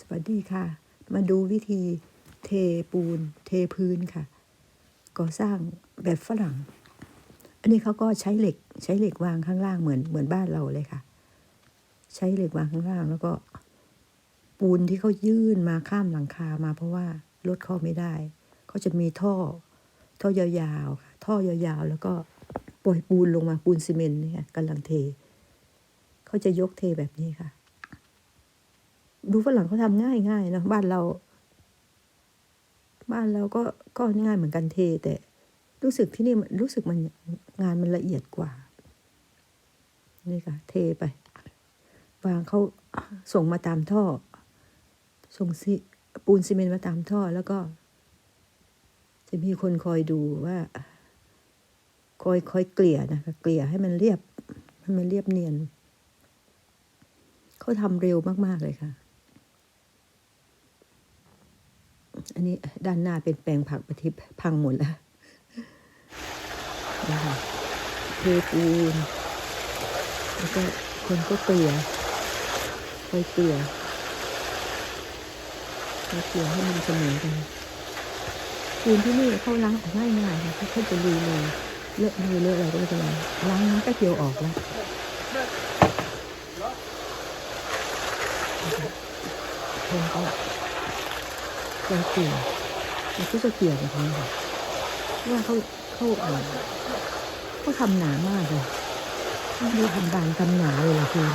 สวัสดีค่ะ มาดูวิธีเทปูน เทพื้นค่ะ ก่อสร้างแบบฝรั่ง อันนี้เขาก็ใช้เหล็กใช้เหล็กวางข้างล่างเหมือนเหมือนบ้านเราเลยค่ะ ใช้เหล็กวางข้างล่างแล้วก็ ปูนที่เขายื่นมาข้ามหลังคามาเพราะว่ารถเข้าไม่ได้เขาจะมีท่อ ท่อยาวๆค่ะท่อยาวๆ แล้วก็ปล่อยปูนลงมาปูนซีเมนต์เนี่ยกำลังเท เขาจะยกเทแบบนี้ค่ะ ดูฝรั่งเขาทำง่ายง่ายนะบ้านเรา บ้านเราก็ก็ง่ายเหมือนกันเท แต่รู้สึกที่นี่มันรู้สึกมันงานมันละเอียดกว่า นี่ค่ะ เทไปวางเขาส่งมาตามท่อ ส่งซีปูนซีเมนต์มาตามท่อแล้วก็ จะมีคนคอยดูว่าคอยคอยเกลี่ยนะคะเกลี่ยให้มันเรียบให้มันเรียบเนียน เขาทำเร็วมาก ๆ เลยค่ะ อันนี้ด้านหน้าเป็นแปลงผักประทิบพังหมดแล้วนะคะเทปูนแล้วก็คนก็เกลี่ยคอยเกลี่ยคอยเกลี่ยให้มันเสมอกันปูนที่นี่เขาล้างออกง่ายค่ะเขาเขาจะลุยเลยเลอะมือเลอะอะไรก็ไม่เป็นไรล้างน้ำก็เดียวออกแล้วคนก็ คอยเกลี่ยมันก็จะเกลี่ยแบบนี้ค่ะว่าเขาเขาเอ่อเขาทำหนามากเลยดูทำบานทำหนาเลยละคือ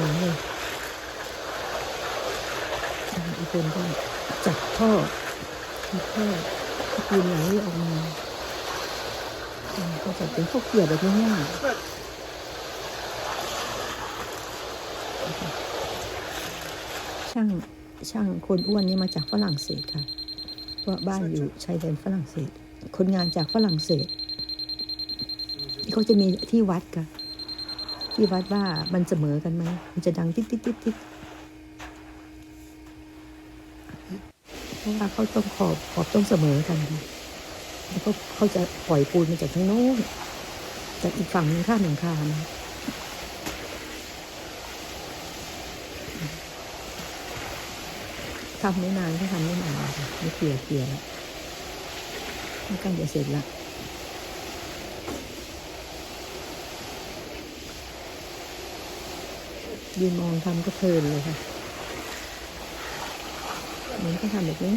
หนาเลยอีกคนก็จับท่อท่อที่นไหลออกมาอืมก็จะเป็นข้าเกลียแบบง่ายช่าง ช่างคนอ้วนนี่มาจากฝรั่งเศสค่ะเพราะบ้านอยู่ชายแดนฝรั่งเศส คนงานจากฝรั่งเศสเขาจะมีที่วัดค่ะที่วัดว่ามันเสมอกันไหมมันจะดังติ๊ดติ๊ดติ๊ดติ๊ดเพราะว่าเขาต้องขอบขอบต้องเสมอกันค่ะแล้วก็เขาจะปล่อยปูนมาจากทางโน้นจากอีกฝั่งหนึ่งข้ามหลังคานะ ทำไม่นานก็ทำไม่นานค่ะไม่เกลี่ยเกลี่ยแล้วไม่ใกล้จะเสร็จละยืนมองทำก็เพลินเลยค่ะมันก็ทำแบบนี้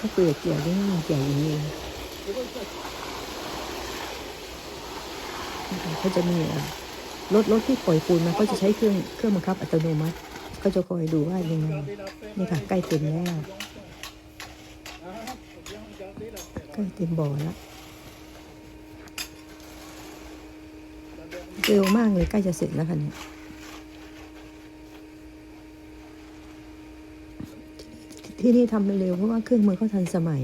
ก็เกลี่ยเกลี่ยได้ง่ายเกลี่ยอย่างนี้เขาจะมี รถรถที่ปล่อยปูนมาก็จะใช้เครื่องเครื่องบังคับอัตโนมัติ ก็จะคอยดูว่ายังไงนี่ค่ะใกล้เต็มแล้วใกล้เต็มบ่อแล้วเร็วมากเลยใกล้จะเสร็จแล้วค่ะเนี่ยที่นี่ทำเร็วเพราะว่าเครื่องมือเขาทันสมัย